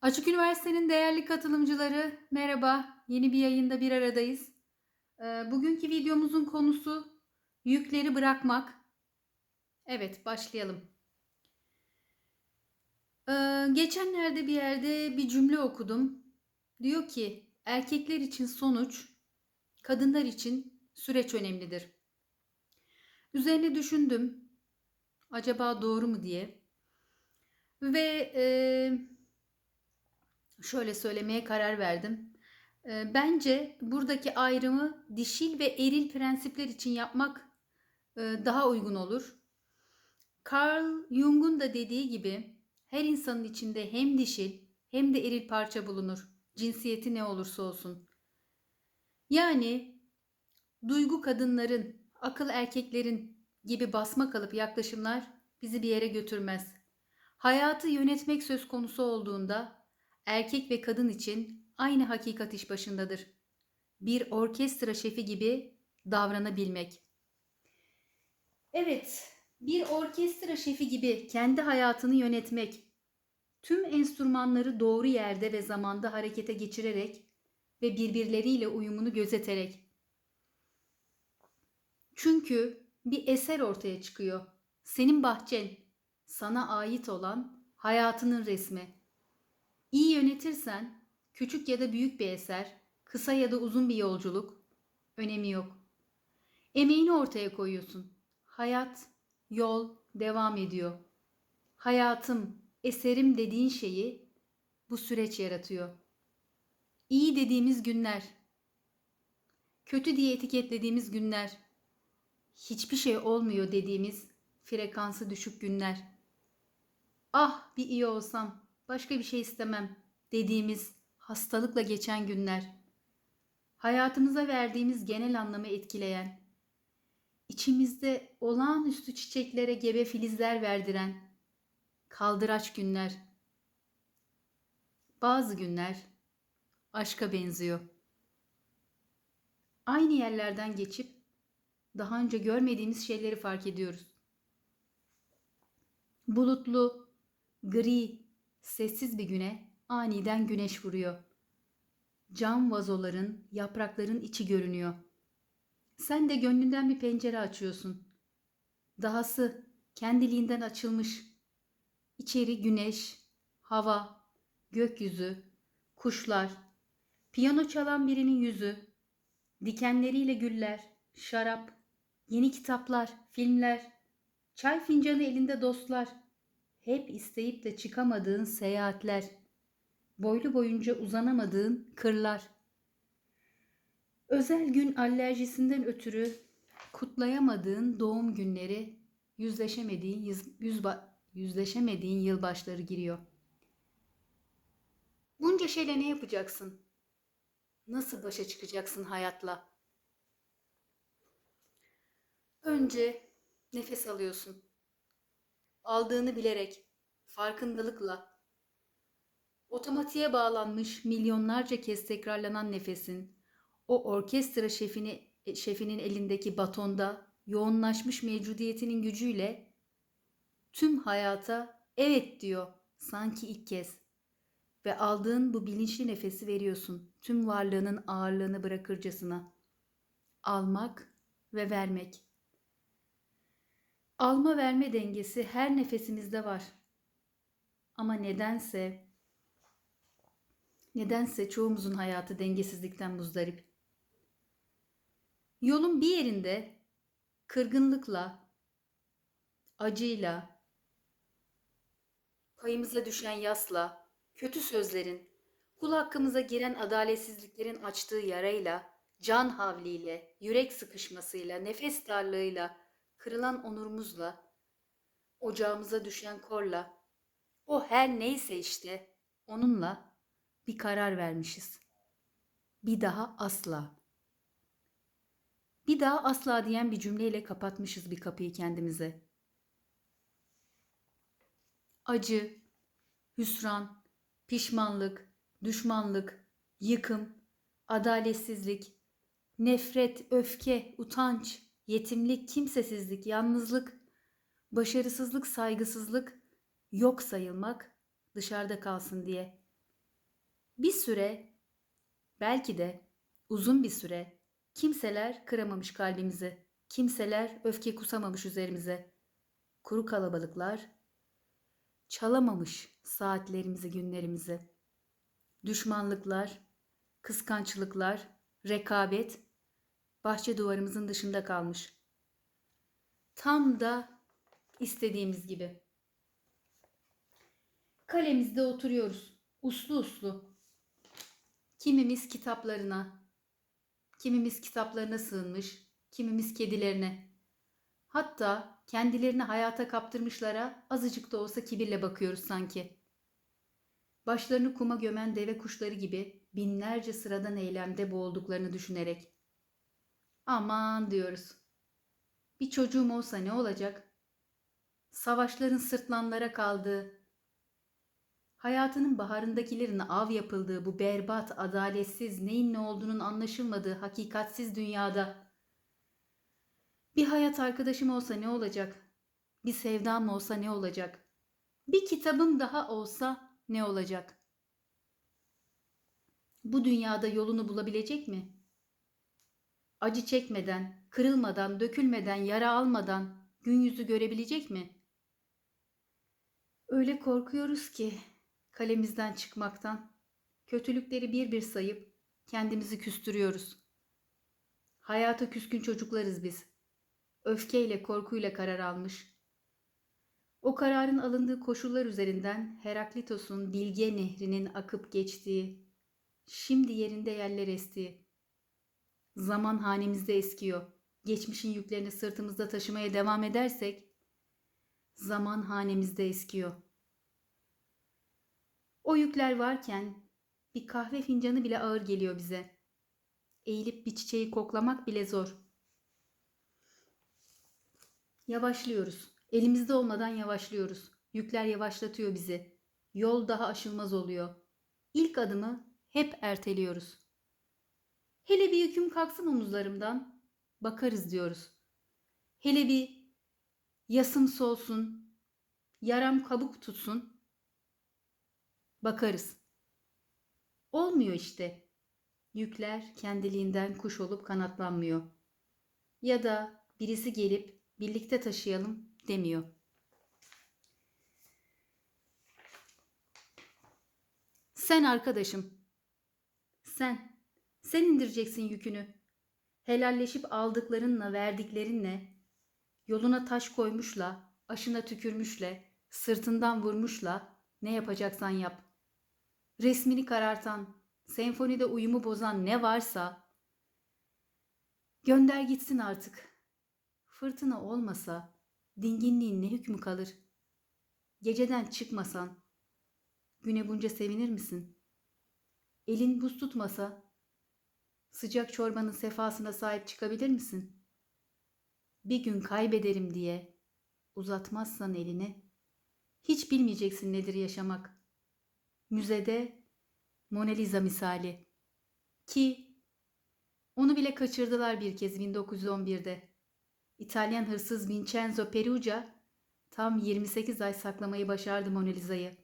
Açık Üniversite'nin değerli katılımcıları, merhaba. Yeni bir yayında bir aradayız. Ee, bugünkü videomuzun konusu yükleri bırakmak. Evet, başlayalım. Ee, geçenlerde bir yerde bir cümle okudum. Diyor ki, erkekler için sonuç, kadınlar için süreç önemlidir. Üzerine düşündüm. Acaba doğru mu diye. Ve e, şöyle söylemeye karar verdim. E, bence buradaki ayrımı dişil ve eril prensipler için yapmak e, daha uygun olur. Carl Jung'un da dediği gibi her insanın içinde hem dişil hem de eril parça bulunur. Cinsiyeti ne olursa olsun. Yani duygu kadınların, akıl erkeklerin gibi basma kalıp yaklaşımlar bizi bir yere götürmez. Hayatı yönetmek söz konusu olduğunda erkek ve kadın için aynı hakikat iş başındadır. Bir orkestra şefi gibi davranabilmek. Evet, bir orkestra şefi gibi kendi hayatını yönetmek, tüm enstrümanları doğru yerde ve zamanda harekete geçirerek ve birbirleriyle uyumunu gözeterek. Çünkü bir eser ortaya çıkıyor. Senin bahçen, sana ait olan hayatının resmi. İyi yönetirsen küçük ya da büyük bir eser, kısa ya da uzun bir yolculuk önemi yok. Emeğini ortaya koyuyorsun. Hayat, yol devam ediyor. Hayatım, eserim dediğin şeyi bu süreç yaratıyor. İyi dediğimiz günler, kötü diye etiketlediğimiz günler, hiçbir şey olmuyor dediğimiz frekansı düşük günler. Ah bir iyi olsam, başka bir şey istemem dediğimiz hastalıkla geçen günler. Hayatımıza verdiğimiz genel anlamı etkileyen, içimizde olağanüstü çiçeklere gebe filizler verdiren kaldıraç günler. Bazı günler aşka benziyor. Aynı yerlerden geçip daha önce görmediğimiz şeyleri fark ediyoruz. Bulutlu, gri, sessiz bir güne aniden güneş vuruyor. Cam vazoların, yaprakların içi görünüyor. Sen de gönlünden bir pencere açıyorsun. Dahası kendiliğinden açılmış. İçeri güneş, hava, gökyüzü, kuşlar, piyano çalan birinin yüzü, dikenleriyle güller, şarap, yeni kitaplar, filmler, çay fincanı elinde dostlar, hep isteyip de çıkamadığın seyahatler, boylu boyunca uzanamadığın kırlar. Özel gün alerjisinden ötürü kutlayamadığın doğum günleri, yüzleşemediğin yüz, yüzba, yüzleşemediğin yılbaşları giriyor. Bunca şeyle ne yapacaksın? Nasıl başa çıkacaksın hayatla? Önce nefes alıyorsun. Aldığını bilerek, farkındalıkla, otomatiğe bağlanmış milyonlarca kez tekrarlanan nefesin, o orkestra şefini, şefinin elindeki batonda yoğunlaşmış mevcudiyetinin gücüyle tüm hayata evet diyor sanki ilk kez. Ve aldığın bu bilinçli nefesi veriyorsun tüm varlığının ağırlığını bırakırcasına. Almak ve vermek. Alma verme dengesi her nefesimizde var. Ama nedense nedense çoğumuzun hayatı dengesizlikten muzdarip. Yolun bir yerinde kırgınlıkla, acıyla, payımıza düşen yasla, kötü sözlerin, kul hakkımıza giren adaletsizliklerin açtığı yarayla, can havliyle, yürek sıkışmasıyla, nefes darlığıyla, kırılan onurumuzla, ocağımıza düşen korla, o her neyse işte onunla bir karar vermişiz. Bir daha asla. Bir daha asla diyen bir cümleyle kapatmışız bir kapıyı kendimize. Acı, hüsran, pişmanlık, düşmanlık, yıkım, adaletsizlik, nefret, öfke, utanç, yetimlik, kimsesizlik, yalnızlık, başarısızlık, saygısızlık, yok sayılmak, dışarıda kalsın diye. Bir süre, belki de uzun bir süre kimseler kıramamış kalbimizi. Kimseler öfke kusamamış üzerimize. Kuru kalabalıklar çalamamış saatlerimizi, günlerimizi. Düşmanlıklar, kıskançlıklar, rekabet bahçe duvarımızın dışında kalmış. Tam da istediğimiz gibi. Kalemizde oturuyoruz. Uslu uslu. Kimimiz kitaplarına, kimimiz kitaplarına sığınmış, kimimiz kedilerine. Hatta kendilerini hayata kaptırmışlara azıcık da olsa kibirle bakıyoruz sanki. Başlarını kuma gömen deve kuşları gibi binlerce sıradan eylemde boğulduklarını düşünerek. Aman diyoruz. Bir çocuğum olsa ne olacak? Savaşların sırtlanlara kaldığı, hayatının baharındakilerin av yapıldığı bu berbat, adaletsiz, neyin ne olduğunun anlaşılmadığı hakikatsiz dünyada bir hayat arkadaşım olsa ne olacak? Bir sevdam olsa ne olacak? Bir kitabım daha olsa ne olacak? Bu dünyada yolunu bulabilecek mi? Acı çekmeden, kırılmadan, dökülmeden, yara almadan gün yüzü görebilecek mi? Öyle korkuyoruz ki kalemizden çıkmaktan, kötülükleri bir bir sayıp kendimizi küstürüyoruz. Hayata küskün çocuklarız biz. Öfkeyle, korkuyla karar almış. O kararın alındığı koşullar üzerinden Heraklitos'un bilge nehrinin akıp geçtiği, şimdi yerinde yerler estiği, zaman hanemizde eskiyor. Geçmişin yüklerini sırtımızda taşımaya devam edersek, zaman hanemizde eskiyor. O yükler varken bir kahve fincanı bile ağır geliyor bize. Eğilip bir çiçeği koklamak bile zor. Yavaşlıyoruz. Elimizde olmadan yavaşlıyoruz. Yükler yavaşlatıyor bizi. Yol daha aşılmaz oluyor. İlk adımı hep erteliyoruz. Hele bir yüküm kalksın omuzlarımdan, bakarız diyoruz. Hele bir yasım solsun, yaram kabuk tutsun, bakarız. Olmuyor işte. Yükler kendiliğinden kuş olup kanatlanmıyor. Ya da birisi gelip birlikte taşıyalım demiyor. Sen arkadaşım. Sen. Sen indireceksin yükünü. Helalleşip aldıklarınla, verdiklerinle, yoluna taş koymuşla, aşına tükürmüşle, sırtından vurmuşla ne yapacaksan yap. Resmini karartan, senfonide uyumu bozan ne varsa gönder gitsin artık. Fırtına olmasa dinginliğin ne hükmü kalır? Geceden çıkmasan güne bunca sevinir misin? Elin buz tutmasa sıcak çorbanın sefasına sahip çıkabilir misin? Bir gün kaybederim diye uzatmazsan elini hiç bilmeyeceksin nedir yaşamak. Müzede Mona Lisa misali ki onu bile kaçırdılar bir kez 1911'de. İtalyan hırsız Vincenzo Perugia tam 28 ay saklamayı başardı Mona Lisa'yı.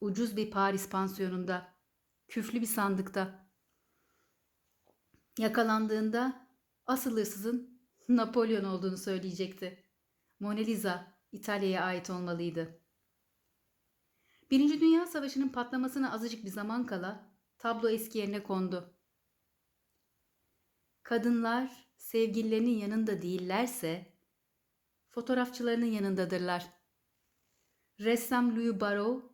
Ucuz bir Paris pansiyonunda, küflü bir sandıkta. Yakalandığında asıl hırsızın Napolyon olduğunu söyleyecekti. Mona Lisa İtalya'ya ait olmalıydı. Birinci Dünya Savaşı'nın patlamasına azıcık bir zaman kala tablo eski yerine kondu. Kadınlar sevgililerinin yanında değillerse fotoğrafçılarının yanındadırlar. Ressam Louis Barrault,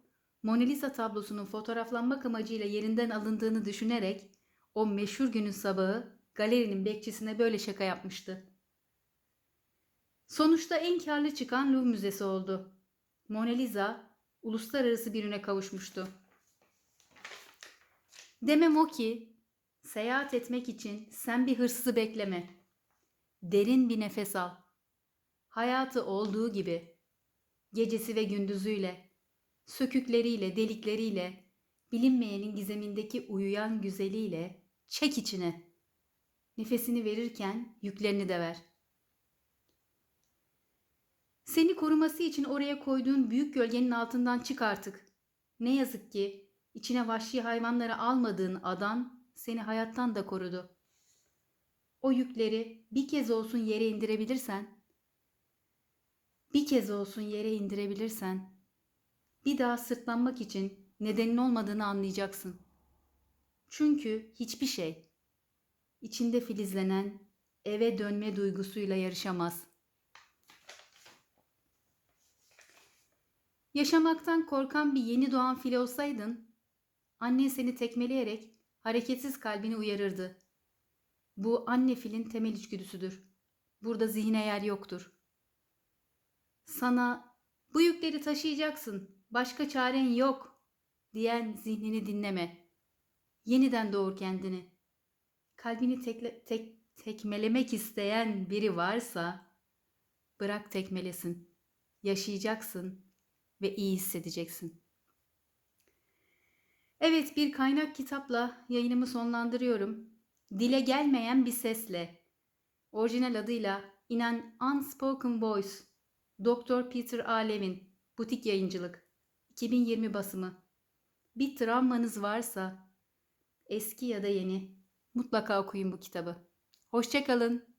Mona Lisa tablosunun fotoğraflanmak amacıyla yerinden alındığını düşünerek o meşhur günün sabahı galerinin bekçisine böyle şaka yapmıştı. Sonuçta en karlı çıkan Louvre Müzesi oldu. Mona Lisa uluslararası bir üne kavuşmuştu. Demem o ki seyahat etmek için sen bir hırsızı bekleme. Derin bir nefes al. Hayatı olduğu gibi gecesi ve gündüzüyle, sökükleriyle, delikleriyle, bilinmeyenin gizemindeki uyuyan güzeliyle çek içine. Nefesini verirken yüklerini de ver. Seni koruması için oraya koyduğun büyük gölgenin altından çık artık. Ne yazık ki içine vahşi hayvanları almadığın adan seni hayattan da korudu. O yükleri bir kez olsun yere indirebilirsen, bir kez olsun yere indirebilirsen, bir daha sırtlanmak için nedenin olmadığını anlayacaksın. Çünkü hiçbir şey içinde filizlenen eve dönme duygusuyla yarışamaz. Yaşamaktan korkan bir yeni doğan fil olsaydın, annen seni tekmeleyerek hareketsiz kalbini uyarırdı. Bu anne filin temel içgüdüsüdür. Burada zihne yer yoktur. Sana bu yükleri taşıyacaksın, başka çaren yok diyen zihnini dinleme. Yeniden doğur kendini. Kalbini tekle, tek, tekmelemek isteyen biri varsa bırak tekmelesin. Yaşayacaksın ve iyi hissedeceksin. Evet bir kaynak kitapla yayınımı sonlandırıyorum. Dile gelmeyen bir sesle. Orijinal adıyla In an Unspoken Voice. Dr. Peter A. Butik Yayıncılık. 2020 basımı. Bir travmanız varsa eski ya da yeni mutlaka okuyun bu kitabı. Hoşçakalın.